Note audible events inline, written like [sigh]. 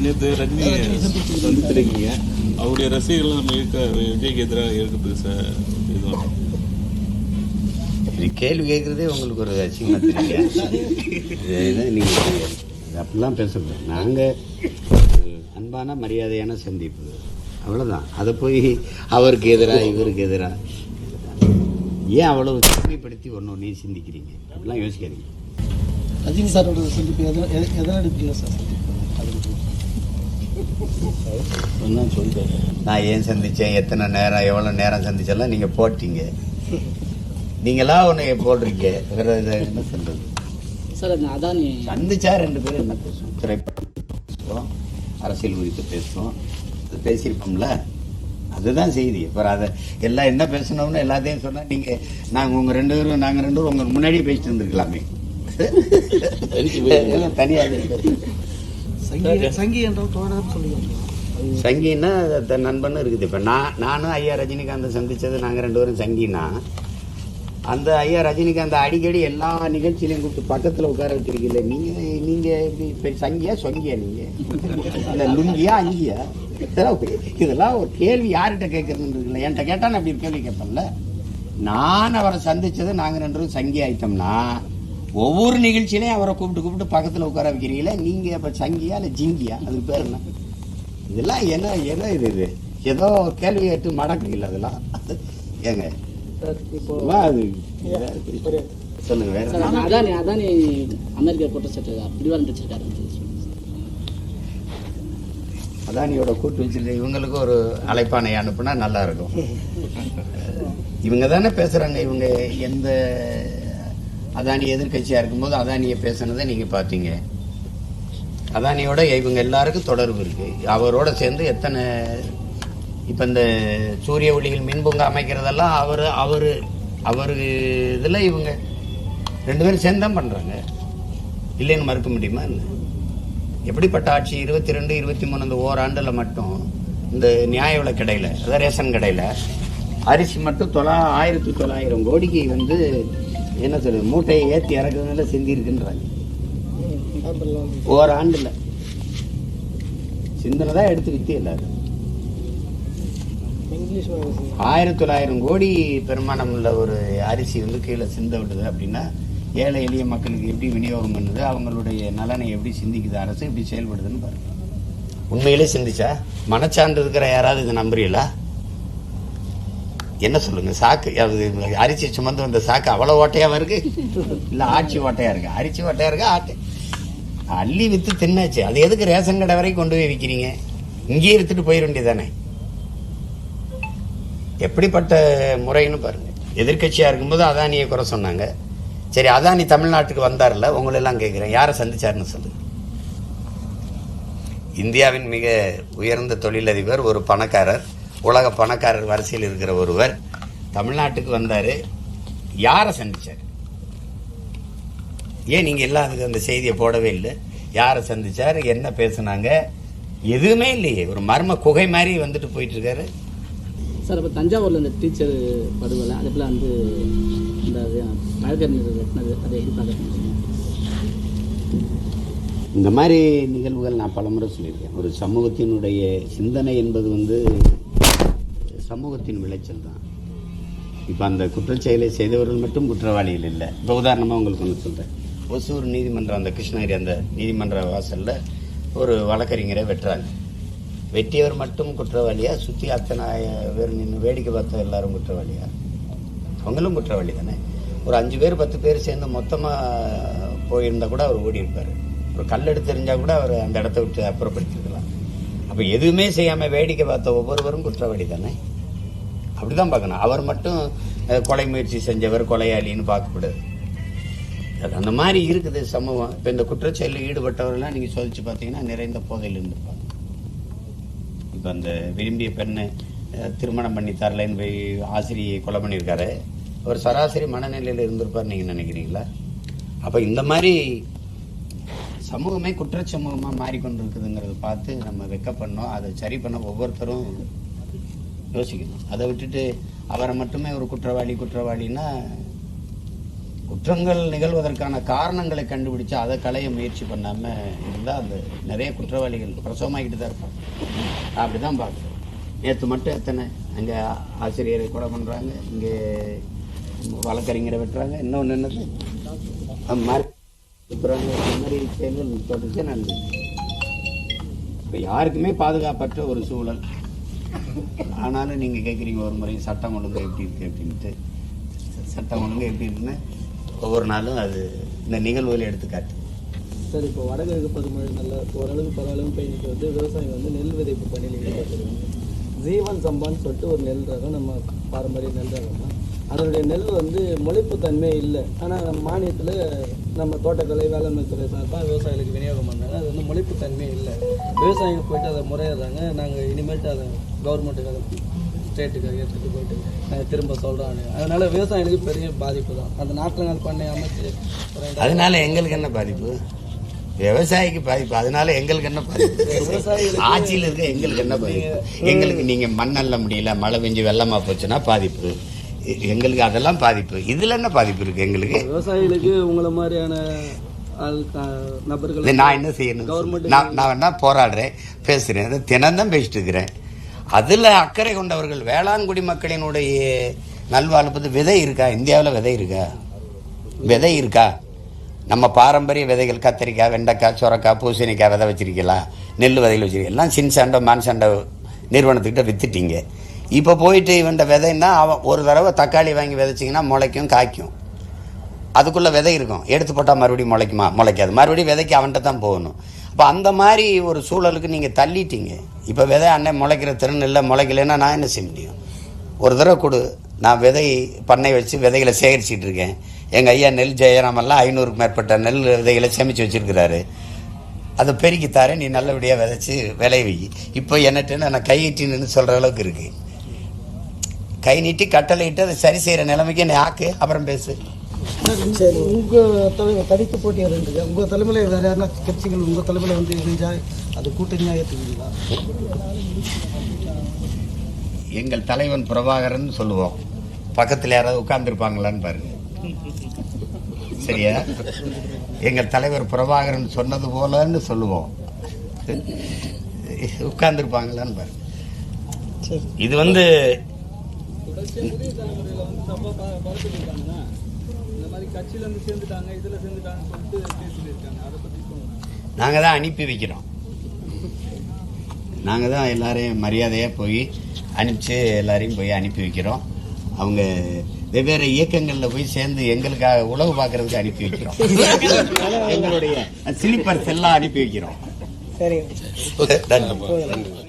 நேற்று ரஜினி சந்திச்சிருக்கீங்க அவருடைய ரசிகர்கள் நம்ம இருக்க விஜய்க்கு எதிராக இருக்கிறது சார் இதுவும் இப்படி கேள்வி கேட்குறதே உங்களுக்கு ஒரு அசிங்கமா தெரியல இது நீங்க இது அப்படிலாம் பேசக்கூடாது. நாங்கள் அன்பான மரியாதையான சந்திப்பு. அவ்வளோதான் அதை போய் அவருக்கு எதிராக இவருக்கு எதிராக ஏன் அவ்வளவு சிறுமைப்படுத்தி ஒன்று ஒன்றையும் சிந்திக்கிறீங்க? அப்படிலாம் யோசிக்காதீங்க. ரஜினி சாரோட சந்திப்பு எதனா எத- எதனா எடுப்பீங்க சார்? நான் ஏன் சந்தித்தேன் எத்தனை நேரம்? எவ்வளோ நேரம் சந்திச்செல்லாம் நீங்கள் போட்டீங்க. நீங்களா ஒன்று போடுறீங்க? வேற என்ன சொல்றது? சார் அந்த அதானி சந்திச்சா ரெண்டு பேரும் என்ன பேசுவோம்? திரைப்படம் பேசுவோம் அரசியல் குறித்து பேசுவோம். பேசியிருப்போம்ல. அதுதான் செய்தி. அப்புறம் அதை எல்லாம் என்ன பேசணும்னு எல்லாத்தையும் சொன்னா நீங்க நாங்க உங்க ரெண்டு பேரும் நாங்க ரெண்டு பேரும் உங்களுக்கு முன்னாடியே பேசிட்டு இருந்திருக்கலாமே. எல்லாம் தனியா சங்கி சங்கி என்ற தோழர் சொல்லுங்க சங்கின்னா த- நண்பன்னு இருக்குது. இப்போ நான் நானும் ஐயா ரஜினிகாந்தை சந்திச்சது நாங்கள் ரெண்டு பேரும் சங்கினா அந்த ஐயா ரஜினிகாந்த் அடிக்கடி எல்லா நிகழ்ச்சியிலையும் கூப்பிட்டு பக்கத்தில் உட்கார வச்சிருக்கீங்க நீங்கள் நீங்கள் இப்படி இப்போ சங்கியா சொங்கியா நீங்கள் அந்த லுங்கியா அங்கியா? இதெல்லாம் ஒரு- இதெல்லாம் ஒரு கேள்வி யார்கிட்ட கேட்கறதுன்னு இருக்குல்ல என்கிட்ட கேட்டா நான் அப்படி ஒரு கேள்வி கேட்பேன்ல. நான் அவரை சந்திச்சது நாங்கள் ரெண்டு பேரும் சங்கி ஆயிட்டோம்னா ஒவ்வொரு நிகழ்ச்சியிலையும் அவரை கூப்பிட்டு கூப்பிட்டு பக்கத்தில் உட்கார வைக்கிறீங்களே நீங்கள் இப்போ சங்கியா இல்லை ஜிங்கியா? அதுக்கு பேர் என்ன? இதெல்லாம் என்ன என்ன இது இது? ஏதோ கேள்வி கேட்டு மடக்குறீங்களா அதெல்லாம். ஏங்க? அது. சொல்லுங்க வேற அதானி அதானி அமெரிக்கா குற்றச்சாட்டு பிடிவாரம் வச்சிருக்காரு அதானியோட கூட்டு வச்சிருக்க இவங்களுக்கு ஒரு அழைப்பானை அனுப்புனா நல்லா இருக்கும். [laughs] இவங்க தானே பேசுறாங்க இவங்க எந்த அதானி எதிர்கட்சியாக இருக்கும்போது அதானியை பேசுனதை நீங்கள் பார்த்தீங்க. அதானியோட இவங்க எல்லாருக்கும் தொடர்பு இருக்குது அவரோட சேர்ந்து எத்தனை இப்போ இந்த சூரிய ஒளிகள் மின்பூங்கா அமைக்கிறதெல்லாம் அவர் அவர் அவர் இதில் இவங்க ரெண்டு பேரும் சேர்ந்து தான் பண்ணுறாங்க இல்லைன்னு மறுக்க முடியுமா எப்படிப்பட்ட ஆட்சி? இருபத்தி ரெண்டு இருபத்தி மூணு அந்த ஓராண்டில் மட்டும் இந்த நியாய விலை கடையில் அதாவது ரேஷன் கடையில் அரிசி மட்டும் தொள்ளா ஆயிரத்தி தொள்ளாயிரம் கோடிக்கு வந்து என்ன சொல்றது மூட்டையை ஏற்றி இறக்குறதுனால சிந்தி இருக்குன்றாங்க. ஓராண்டில். சிந்தனை தான் எடுத்து வித்து எல்லாரும். ஆயிரத்தி தொள்ளாயிரம் கோடி பெருமானம் உள்ள ஒரு அரிசி வந்து கீழே சிந்த விடுது அப்படின்னா ஏழை எளிய மக்களுக்கு எப்படி விநியோகம் பண்ணுது அவங்களுடைய நலனை எப்படி சிந்திக்குது அரசு எப்படி செயல்படுதுன்னு பாருங்க. உண்மையிலே சிந்திச்சா? மனச்சான்று இருக்கிற யாராவது இதை நம்புறீங்களா? என்ன சொல்லுங்க சாக்கு? அது அரிசி சுமந்து வந்த சாக்கு அவ்வளவு ஓட்டையாவா இருக்கு? இல்ல ஆட்சி ஓட்டையா இருக்கு? அரிசி ஓட்டையா இருக்கு ஆட்டை. அள்ளி வித்து தின்னாச்சு. அது எதுக்கு ரேஷன் கடை வரைக்கும் கொண்டு போய் விற்கிறீங்க இங்கேயே எடுத்துட்டு போயிட வேண்டியதானே எப்படிப்பட்ட முறைன்னு பாருங்க. எதிர்க்கட்சியா இருக்கும்போது அதானியை குறை சொன்னாங்க. சரி அதானி தமிழ்நாட்டுக்கு வந்தார்ல உங்களெல்லாம் கேட்குறேன் யாரை சந்திச்சாருன்னு சொல்லுங்க. இந்தியாவின் மிக உயர்ந்த தொழிலதிபர் ஒரு பணக்காரர். உலக பணக்காரர் வரிசையில் இருக்கிற ஒருவர் தமிழ்நாட்டுக்கு வந்தாரு. யாரை சந்திச்சார்? ஏன் நீங்க எல்லாம் அதுக்கு அந்த செய்தியை போடவே இல்லை? யாரை சந்திச்சார்? என்ன பேசுனாங்க? எதுவுமே இல்லையே. ஒரு மர்ம குகை மாதிரி வந்துட்டு போயிட்டு இருக்காரு சார் இப்போ தஞ்சாவூரில் இந்த டீச்சர் படுகொலை அதே போல் வந்து இந்த வழக்கறிஞர் வெட்டினது அதை எப்படி பார்க்குறீங்க இந்த மாதிரி நிகழ்வுகள் நான் பலமுறை சொல்லியிருக்கேன். ஒரு சமூகத்தினுடைய சிந்தனை என்பது வந்து சமூகத்தின் விளைச்சல் தான். இப்போ அந்த குற்றச்செயலை செய்தவர்கள் மட்டும் குற்றவாளிகள் இல்லை. இப்போ உதாரணமாக உங்களுக்கு ஒன்று சொல்கிறேன் ஒசூர் நீதிமன்றம் அந்த கிருஷ்ணகிரி அந்த நீதிமன்ற வாசலில் ஒரு வழக்கறிஞரை வெட்டுறாங்க. வெட்டியவர் மட்டும் குற்றவாளியா? சுற்றி அத்தனை பேர் நின்று வேடிக்கை பார்த்த எல்லாரும் குற்றவாளியா? அவங்களும் குற்றவாளி தானே? ஒரு அஞ்சு பேர் பத்து பேர் சேர்ந்து மொத்தமாக போயிருந்தா கூட அவர் ஓடி இருப்பார். ஒரு கல் எடுத்து எறிஞ்சா கூட அவர் அந்த இடத்த விட்டு அப்புறப்படுத்திருக்கலாம். அப்போ எதுவுமே செய்யாமல் வேடிக்கை பார்த்த ஒவ்வொருவரும் குற்றவாளி தானே? அப்படிதான் பார்க்கணும். அவர் மட்டும் கொலை முயற்சி செஞ்சவர் கொலையாளின்னு பார்க்கக்கூடாது. அது அந்த மாதிரி இருக்குது சமூகம். இப்போ இந்த குற்றச்செயலில் ஈடுபட்டவர்கள்லாம் நீங்கள் சோதிச்சு பார்த்தீங்கன்னா நிறைந்த போதையில் இருந்திருப்பாங்க. இப்போ அந்த விரும்பிய பெண்ணை திருமணம் பண்ணி தரலைன்னு போய் ஆசிரியை கொலை பண்ணியிருக்காரு. அவர் சராசரி மனநிலையில் இருந்திருப்பார் நீங்கள் நினைக்கிறீங்களா? அப்போ இந்த மாதிரி சமூகமே குற்றச்சமூகமாக மாறிக்கொண்டிருக்குதுங்கிறத பார்த்து நம்ம வெக்கப்படணும். அதை சரி பண்ண ஒவ்வொருத்தரும் யோசிக்கணும் அதை விட்டுட்டு அவரை மட்டுமே ஒரு குற்றவாளி குற்றவாளின்னா குற்றங்கள் நிகழ்வதற்கான காரணங்களை கண்டுபிடிச்சு அதை களைய முயற்சி பண்ணாமல் இருந்தால் அந்த நிறைய குற்றவாளிகள் பிரசவமாகிட்டு தான் இருப்பாங்க. அப்படிதான் பார்க்குறோம். நேற்று மட்டும் எத்தனை? அங்கே ஆசிரியரை கொலை பண்ணுறாங்க இங்கே வழக்கறிஞரை வெட்டுறாங்க இன்னொன்று என்னது? அஹ் இந்த மாதிரி செயல்கள் தொடர்ச்சி நடந்தது இப்போ யாருக்குமே பாதுகாப்பற்ற ஒரு சூழல். ஆனாலும் நீங்கள் கேட்குறீங்க ஒரு முறை சட்டம் ஒழுங்கு எப்படி இருக்குது அப்படின்ட்டு. சட்டம் ஒழுங்கு எப்படி இருக்குன்னு ஒவ்வொரு நாளும் அது இந்த நிகழ்வுகளை எடுத்துக்காட்டு. சார் இப்போ வடகிழக்கு பருவமழை நல்ல ஓரளவுக்கு பரவாயில்ல பெய்ஞ்சிட்டு வந்து விவசாயம் வந்து நெல் விதைப்பு பணியில் ஈடுபட்டிருக்காங்க. ஜீவன் சம்பான்னு சொல்லிட்டு ஒரு நெல் ரகம் நம்ம பாரம்பரிய நெல் ரகம் தான் அதனுடைய நெல் வந்து முளைப்பு தன்மை இல்லை. ஆனால் நம்ம மானியத்தில் நம்ம தோட்டக்கலை வேளாண்மை துறை சார்பாக விவசாயிகளுக்கு விநியோகம் பண்ணாங்க அது வந்து முளைப்பு தன்மை இல்லை. விவசாயிங்க போயிட்டு அதை முறையிடுறாங்க. நாங்கள் இனிமேட்டு அதை கவர்மெண்ட்டுக்கு அதை ஸ்டேட்டுக்கு எடுத்துகிட்டு போயிட்டு நாங்கள் திரும்ப சொல்கிறோம் அதனால விவசாயிகளுக்கு பெரிய பாதிப்பு தான். அந்த நாற்று நாள் பண்ணை அமைச்சு அதனால எங்களுக்கு என்ன பாதிப்பு? விவசாயிக்கு பாதிப்பு. அதனால எங்களுக்கு என்ன பாதிப்பு? ஆட்சியில் இருக்க எங்களுக்கு என்ன பாதிப்பு? எங்களுக்கு நீங்க மண்ணல்ல முடியல மழை பெஞ்சு வெள்ளமா போச்சுன்னா பாதிப்பு. எங்களுக்கு அதெல்லாம் பாதிப்பு. இதுல என்ன பாதிப்பு இருக்கு எங்களுக்கு? விவசாயிகளுக்கு உங்களை மாதிரியான நபர்கள் நான் என்ன செய்யணும் நான் நான் என்ன போராடுறேன் பேசுறேன். அதை தினம்தான் பேசிட்டு இருக்கிறேன். அதுல அக்கறை கொண்டவர்கள் வேளாண்குடி மக்களினுடைய நல்வாழ்வு விதை இருக்கா? இந்தியாவில் விதை இருக்கா? விதை இருக்கா? நம்ம பாரம்பரிய விதைகள் கத்திரிக்காய் வெண்டைக்காய் சுரக்காய் பூசணிக்காய் விதை வச்சிருக்கலாம் நெல் விதைகள் வச்சிருக்கீங்க எல்லாம் சின் சண்டை மான் சண்டை நிறுவனத்துக்கிட்ட வித்துட்டீங்க. இப்போ போயிட்டு இவன்ட விதைன்னா அவன் ஒரு தடவை தக்காளி வாங்கி விதைச்சிங்கன்னா முளைக்கும் காய்க்கும். அதுக்குள்ளே விதை இருக்கும். எடுத்து போட்டால் மறுபடியும் முளைக்குமா? முளைக்காது. மறுபடியும் விதைக்கு அவன்கிட்ட தான் போகணும். அப்போ அந்த மாதிரி ஒரு சூழலுக்கு நீங்கள் தள்ளிட்டீங்க. இப்போ விதை அண்ணன் முளைக்கிற திறன் இல்லை முளைக்கலைன்னா நான் என்ன செய்ய முடியும்? ஒரு தடவை கொடு. நான் விதை பண்ணை வச்சு விதைகளை சேகரிச்சிட்டு இருக்கேன். எங்கள் ஐயா நெல் ஜெயராமெல்லாம் ஐநூறுக்கு மேற்பட்ட நெல் விதைகளை சேமித்து வச்சுருக்கிறாரு. அதை பெருக்கி நீ நல்லபடியாக விதைச்சி விளைய இப்போ என்னட்டுன்னு நான் கையிட்டின்னு சொல்கிற அளவுக்கு இருக்குது கை நீட்டி கட்டளை இட்டு அதை சரி செய்கிற நிலைமைக்கு என்னை ஆக்கு. அப்புறம் பேசு. சரி உங்க தலைவர் தனித்து போட்டியாக இருந்தது உங்க தலைமையில வேற யாருன்னா கட்சிகள் உங்க தலைமையில வந்து இணைஞ்சா அது கூட்டணியா ஏற்றுக்குங்களா எங்கள் தலைவன் பிரபாகரன் சொல்லுவோம். பக்கத்தில் யாராவது உட்கார்ந்துருப்பாங்களான்னு பாருங்க. சரியா? எங்கள் தலைவர் பிரபாகரன் சொன்னது போலன்னு சொல்லுவோம். உட்கார்ந்துருப்பாங்களான்னு பாருங்க. சரி. இது வந்து புதிய தலைமுறையில் வந்து தப்பாக ப பரப்பிட்டு இந்த மாதிரி கட்சியில இருந்து சேர்ந்துட்டாங்க இதுல சேர்ந்துட்டாங்கன்னு சொல்லிட்டு பேசிட்டு இருக்காங்க அதை பத்தி சொல்லுங்க நாங்கள் தான் அனுப்பி வைக்கிறோம். நாங்கள் தான் எல்லாரையும் மரியாதையாக போய் அனுப்பிச்சு எல்லாரையும் போய் அனுப்பி வைக்கிறோம். அவங்க வெவ்வேறு இயக்கங்களில் போய் சேர்ந்து எங்களுக்காக உழவு பார்க்கறதுக்கு அனுப்பி வைக்கிறோம். எங்களுடைய ஸ்லீப்பர்ஸ் எல்லாம் அனுப்பி வைக்கிறோம். சரி நன்றி